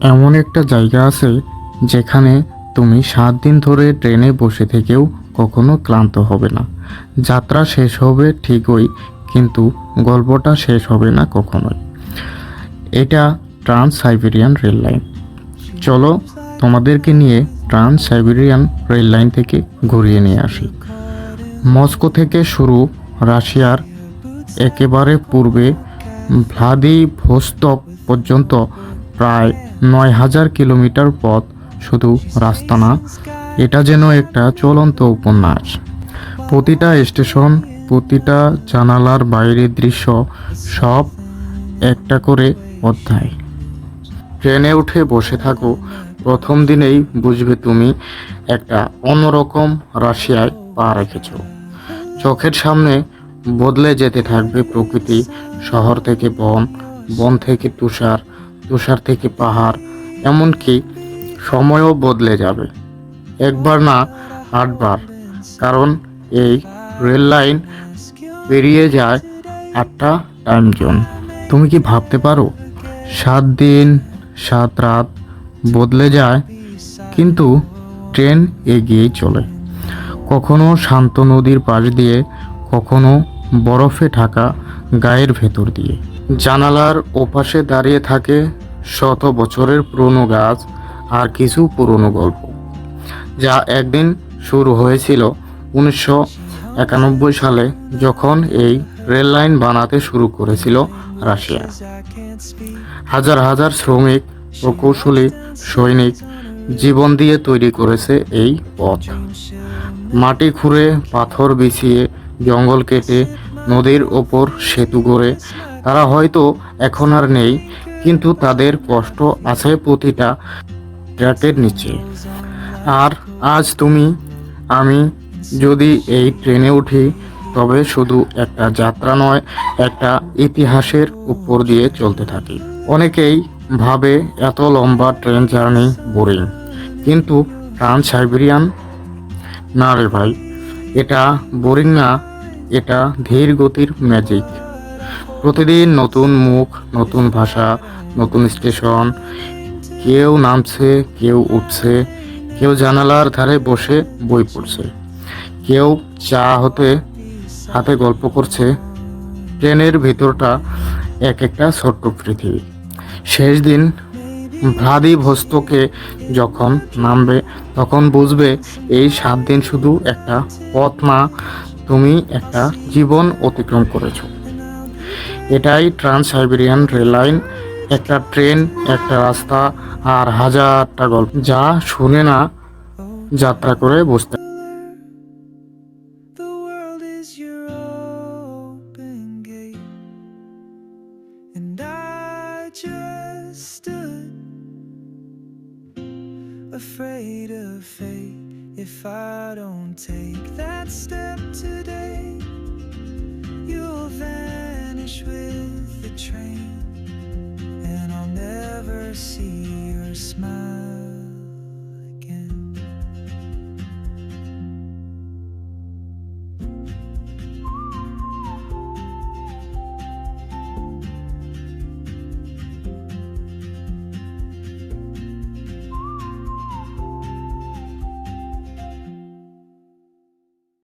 এমন একটা জায়গা আছে যেখানে তুমি সাত দিন ধরে ট্রেনে বসে থেকেও কখনো ক্লান্ত হবে না। যাত্রা শেষ হবে ঠিকই, কিন্তু গল্পটা শেষ হবে না কখনোই। এটা ট্রান্স সাইবেরিয়ান রেল লাইন। চলো তোমাদেরকে নিয়ে ট্রান্স সাইবেরিয়ান রেল লাইন থেকে ঘুরিয়ে নিয়ে আসি। মস্কো থেকে শুরু রাশিয়ার একেবারে পূর্বে ভ্লাদিভোস্তক পর্যন্ত প্রায় নয় হাজার কিলোমিটার পথ শুধু রাস্তা না, এটা যেন একটা চলন্ত উপন্যাস। প্রতিটা স্টেশন, প্রতিটা জানালার বাইরের দৃশ্য, সব একটা করে অধ্যায়। ট্রেনে উঠে বসে থাকো, প্রথম দিনেই বুঝবে তুমি একটা অন্যরকম রাশিয়ায় পা রেখেছ। চোখের সামনে বদলে যেতে থাকবে প্রকৃতি, শহর থেকে বন বন থেকে তুষার তুষার থেকে পাহাড়, এমনকি সময়ও বদলে যাবে। একবার না, আটবার, কারণ এই রেল লাইন পেরিয়ে যায় আটটা টাইম জোন। তুমি কি ভাবতে পারো, সাত দিন, সাত রাত বদলে যায়, কিন্তু ট্রেন এগিয়েই চলে। কখনো শান্ত নদীর পাশ দিয়ে, কখনো বরফে ঢাকা গায়ের ভেতর দিয়ে। জানালার ওপাশে দাঁড়িয়ে থাকে শত বছরের পুরনো গাছ আর কিছু পুরনো গল্প, যা একদিন শুরু হয়েছিল উনিশশো একানব্বই সালে যখন এই রেল লাইন বানাতে শুরু করেছিল রাশিয়া। হাজার হাজার শ্রমিক প্রকৌশলী সৈনিক জীবন দিয়ে তৈরি করেছে এই পথ। মাটি খুঁড়ে, পাথর বিছিয়ে, জঙ্গল কেটে, নদীর ওপর সেতু গড়ে তারা হয়তো এখন আর নেই, কিন্তু তাদের কষ্ট আছে প্রতিটা ট্র্যাকের নিচে। আর আজ তুমি, আমি যদি এই ট্রেনে উঠি, তবে শুধু একটা যাত্রা নয়, একটা ইতিহাসের উপর দিয়ে চলতে থাকি। অনেকেই ভাবে এত লম্বা ট্রেন জার্নি বোরিং, কিন্তু ট্রান্স সাইবেরিয়ান, না রে ভাই, এটা বোরিং না, এটা ধীর গতির ম্যাজিক। প্রতিদিন নতুন মুখ, নতুন ভাষা, নতুন স্টেশন। কেউ নামছে, কেউ উঠছে, কেউ জানালার ধারে বসে বই পড়ছে। কেউ চা হতে, হাতে গল্প করছে। ট্রেনের ভিতরটা এক একটা ছোট্ট পৃথিবী। শেষ দিন ভ্লাদিভস্তকে যখন নামবে, তখন বুঝবে এই সাত দিন শুধু একটা পথ না, তুমি একটা জীবন অতিক্রম করেছ। এটাই ট্রান্স সাইবেরিয়ান রেল লাইন। একটা ট্রেন, একটা রাস্তা আর হাজারটা গল্প। যা শুনে না, যাত্রা করে বসতে। Afraid of fate. If I don't take that step today. smile.